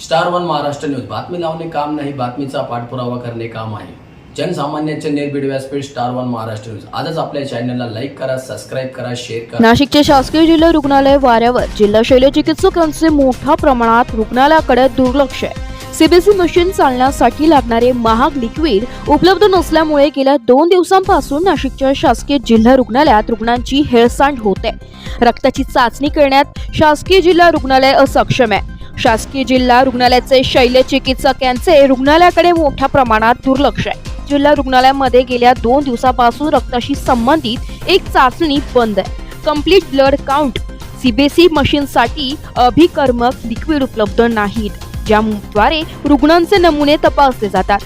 Star one Maharashtra news बातमी लावणे काम नाही बातमीचा पाठपुरावा करणे काम आहे. जनसामान्यांचे निर्भीड व्यासपीठ स्टार वन महाराष्ट्र न्यूज आजच आपल्या चॅनलला लाईक करा सबस्क्राईब करा शेअर करा. नाशिकचे शासकीय जिल्हा रुग्णालय वाऱ्यावर जिल्हा शल्यचिकित्सकांचे मोठ्या प्रमाणात रुग्णालयाकडे दुर्लक्ष आहे. सीबीसी मशीन चालण्यासाठी लागणारे महाग लिक्विड उपलब्ध नसल्यामुळे गेल्या दोन दिवसांपासून नाशिकच्या शासकीय जिल्हा रुग्णालयात रुग्णांची हेळसांड होते रक्ताची चाचणी करण्यात शासकीय जिल्हा रुग्णालय असक्षम आहे. शासकीय जिल्हा रुग्णालयाचे शल्यचिकित्सक यांचे रुग्णालयाकडे मोठ्या प्रमाणात दुर्लक्ष आहे. जिल्हा रुग्णालयामध्ये गेल्या दोन दिवसापासून रक्ताशी संबंधित एक चाचणी बंद आहे. कंप्लीट ब्लड काउंट सीबीसी मशीनसाठी अभिकर्मक लिक्विड उपलब्ध नाहीत ज्याद्वारे रुग्णांचे नमुने तपासले जातात.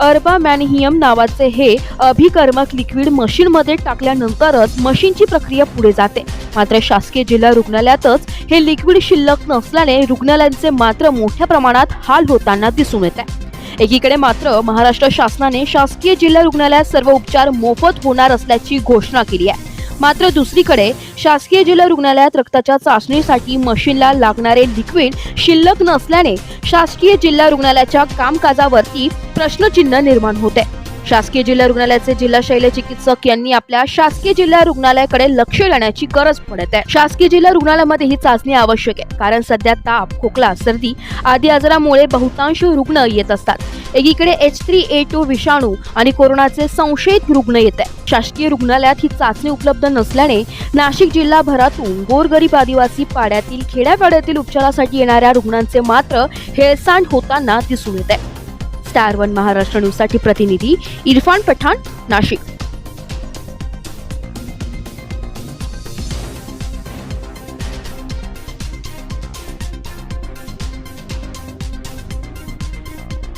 अर्बा मॅनहियम नावाचे हे अभिकर्मक लिक्विड मशीनमध्ये टाकल्यानंतरच मशीनची प्रक्रिया पुढे जाते. मात्र शासकीय जिल्हा रुग्णालयातच हे लिक्विड शिल्लक नसल्याने रुग्णालयांचे मात्र मोठ्या प्रमाणात हाल होताना दिसून येत आहे. एकीकडे मात्र महाराष्ट्र शासनाने शासकीय जिल्हा रुग्णालयात सर्व उपचार मोफत होणार असल्याची घोषणा केली आहे. मात्र दुसरीकडे शासकीय जिल्हा रुग्णालयात रक्ताच्या चाचणीसाठी मशीनला लागणारे लिक्विड शिल्लक नसल्याने शासकीय जिल्हा रुग्णालयाच्या कामकाजावरती प्रश्नचिन्ह निर्माण होते. शासकीय जिल्हा रुग्णालयाचे जिल्हा शैलचिकित्सक यांनी आपल्या शासकीय जिल्हा रुग्णालयाकडे लक्ष देण्याची गरज पडत आहे. शासकीय जिल्हा रुग्णालयामध्ये ही चाचणी आवश्यक आहे कारण सध्या ताप खोकला सर्दी आदी आजारामुळे बहुतांश रुग्ण येत असतात. एकीकडे एच थ्री ए टू विषाणू आणि कोरोनाचे संशयित रुग्ण येत आहे. शासकीय रुग्णालयात ही चाचणी उपलब्ध नसल्याने नाशिक जिल्हाभरातून गोरगरीब आदिवासी पाड्यातील खेड्यापाड्यातील उपचारासाठी येणाऱ्या रुग्णांचे मात्र हेळसांड होताना दिसून येत आहे. स्टार वन महाराष्ट्र न्यूजसाठी प्रतिनिधी इरफान पठाण नाशिक.